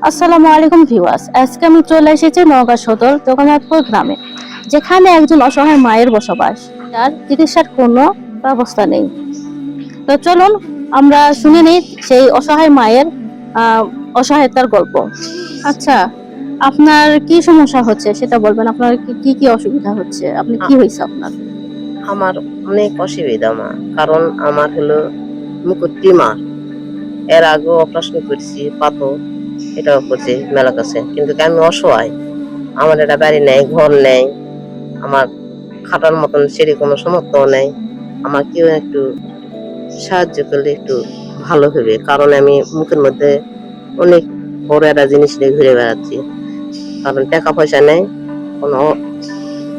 আসসালামু আলাইকুম ভিউয়ার্স। আজকে আমি চলে এসেছি নওগাঁ সদর জগন্নাথপুর গ্রামে যেখানে একজন অসহায় মায়ের বসবাস। তার চিকিৎসার কোনো ব্যবস্থা নেই। তো চলুন আমরা শুনে নিই সেই অসহায় মায়ের অসহায়তার গল্প। আচ্ছা আপনার কি সমস্যা হচ্ছে সেটা বলবেন? আপনার কি- কি অসুবিধা হচ্ছে? আপনি কি হয়েছে আপনার? আমার অনেক অসুবিধা মা কারণ আমার হলো মুকুট টিমার এর আগে অপারেশন করেছি পাথর। এটাও করছি মেলা কাছে কিন্তু আমি অসহায়? আমার এটা বাড়ি নেই ঘর নেই আমার খাটার মতন কোনো সমর্থ নেই। আমার কেউ একটু সাহায্য করলে একটু ভালো হবে কারণ আমি মুখের মধ্যে অনেক বড় একটা জিনিস নিয়ে ঘুরে বেড়াচ্ছি। কারণ টাকা পয়সা নেই কোনো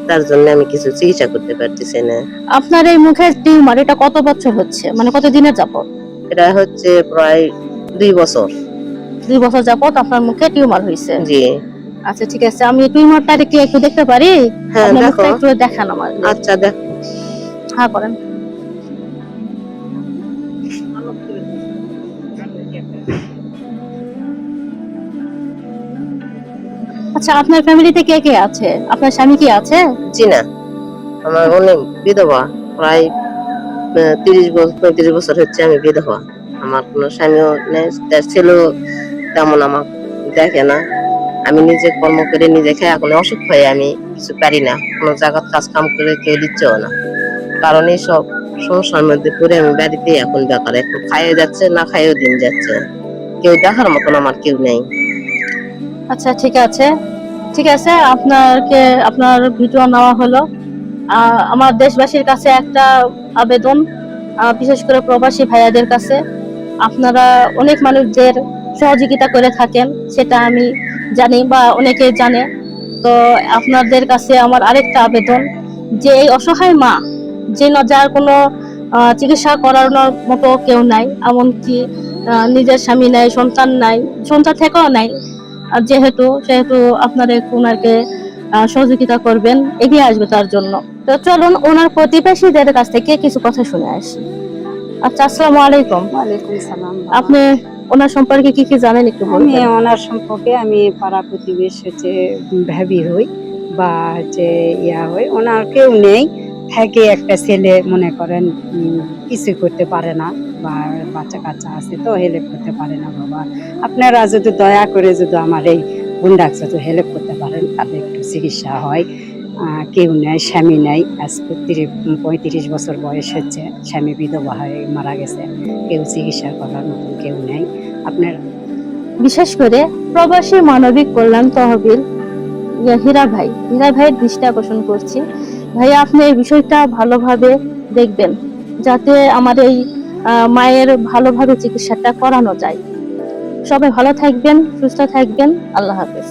তার জন্য আমি কিছু চিকিৎসা করতে পারতেছি না। আপনার এই মুখের টিউমার এটা কত বছর হচ্ছে? মানে কত দিনের যাবত এটা হচ্ছে প্রায় দুই বছর। দুই বছর যাবত আপনার মুখে টিউমার হয়েছে। জি। আচ্ছা ঠিক আছে। আমি টিউমারটা কি একটু দেখতে পারি? হ্যাঁ দেখো। একটু দেখান আমার। আচ্ছা দেখ। হ্যাঁ করেন। আচ্ছা আপনার ফ্যামিলিতে কে কে আছে? আপনার স্বামী কি আছে? জি না আমার অনেক বিধবা। প্রায় তিরিশ বছর পঁয়ত্রিশ বছর হচ্ছে আমি বিধবা। আমার কোনো স্বামীও নেই। তার ছেলেও তেমন আমার দেখে না। আমি নিজে কর্ম করে নিজে খাই এখন অসুখ হয়ে আমি কিছু পারি না। কোনো জায়গার কাজ কাম করে কেউ দিচ্ছেও না। কারণ এই সব সমস্যার মধ্যে পড়ে আমি বাড়িতে এখন বেকার, একটু খাইয়ে যাচ্ছে, না খাইয়েও দিন যাচ্ছে। কেউ দেখার মতন আমার কেউ নেই। আচ্ছা ঠিক আছে। ঠিক আছে আপনাকে আপনার ভিডিও নেওয়া হলো। আমার দেশবাসীর কাছে একটা আবেদন বিশেষ করে প্রবাসী ভাইয়াদের কাছে। আপনারা অনেক মানুষদের সহযোগিতা করে থাকেন সেটা আমি জানি বা অনেকে জানে। তো আপনাদের কাছে আমার আরেকটা আবেদন যে এই অসহায় মা যে ন- যার কোনো চিকিৎসা করানোর মতো কেউ নাই এমনকি নিজের স্বামী নাই সন্তান নাই সন্তান থেকেও নাই আর যেহেতু সেহেতু আপনারা একটু ওনাকে সহযোগিতা করবেন এগিয়ে আসবে তার জন্য। তো চলুন ওনার প্রতিবেশীদের কাছ থেকে কিছু কথা শুনে আসি। আচ্ছা আসসালামু আলাইকুম। ওয়ালাইকুম সালাম। আপনি ওনার সম্পর্কে কি কি জানেন একটু আমি ওনার সম্পর্কে আমি পাড়া প্রতিবেশ হচ্ছে ভাবি হই বা হচ্ছে ইয়া হই ওনার কেউ নেই। থাকে একটা ছেলে মনে করেন কিছু করতে পারে না বা বাচ্চা কাচ্চা আছে তো হেল্প করতে পারে না বাবা। আপনারা যদি দয়া করে যদি আমার এই গুন্ডাক যদি হেল্প করতে পারেন তাদের একটু চিকিৎসা হয়। কেউ নেই স্বামী নেই আজ তিরিশ, পঁয়ত্রিশ বছর বয়স হচ্ছে, স্বামী বিধবা হয়ে মারা গেছে। কেউ চিকিৎসা করার মতন কেউ নেই। আপনার বিশেষ করে প্রবাসী মানবিক কল্যাণ তহবিল হীরা ভাই, হীরা ভাইয়ের দৃষ্টি আকর্ষণ করছি। ভাইয়া আপনি এই বিষয়টা ভালোভাবে দেখবেন, যাতে আমার এই মায়ের ভালোভাবে চিকিৎসাটা করানো যায়। সবাই ভালো থাকবেন, সুস্থ থাকবেন। আল্লাহ হাফেজ।